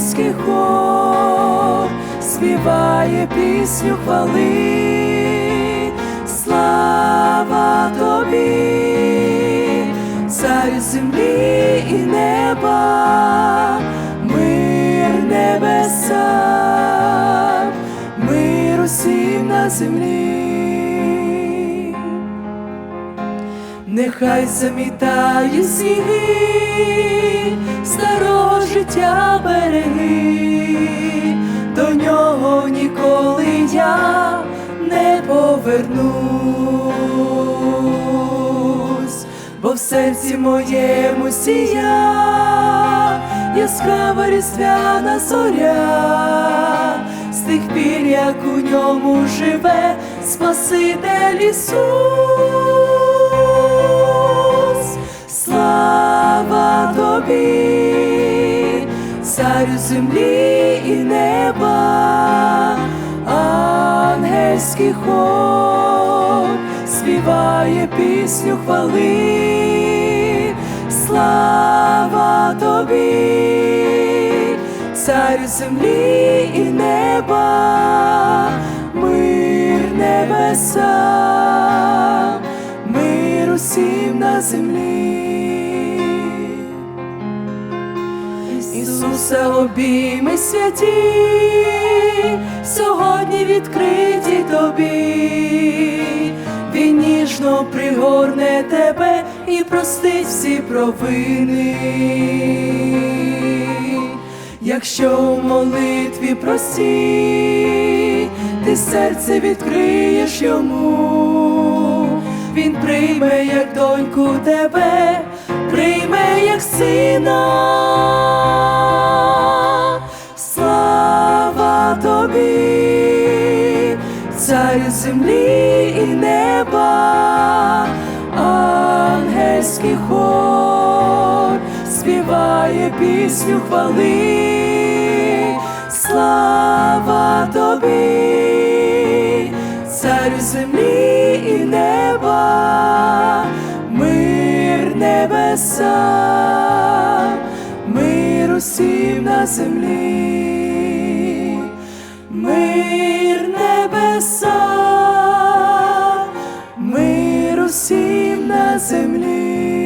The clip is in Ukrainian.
Ангельський хор співає пісню хвали, слава тобі, царю землі і неба, мир небеса, мир усім на землі. Нехай замітає сніги старого життя береги, до нього ніколи я не повернусь, бо в серці моєму сія яскрава різдвяна зоря, з тих пір, як у ньому живе Спаситель Ісус. Царю землі і неба, ангельський хор співає пісню хвали, слава тобі, царю землі і неба, мир небеса, мир усім на землі. Ісуса обійми святі, сьогодні відкриті тобі, Він ніжно пригорне тебе і простить всі провини. Якщо в молитві прості, ти серце відкриєш йому, він прийме як доньку тебе, прийме як сина. Тобі, царю землі і неба, ангельський хор співає пісню хвали, слава тобі, царю землі і неба, мир небеса, мир усім на землі, миру всім на землі.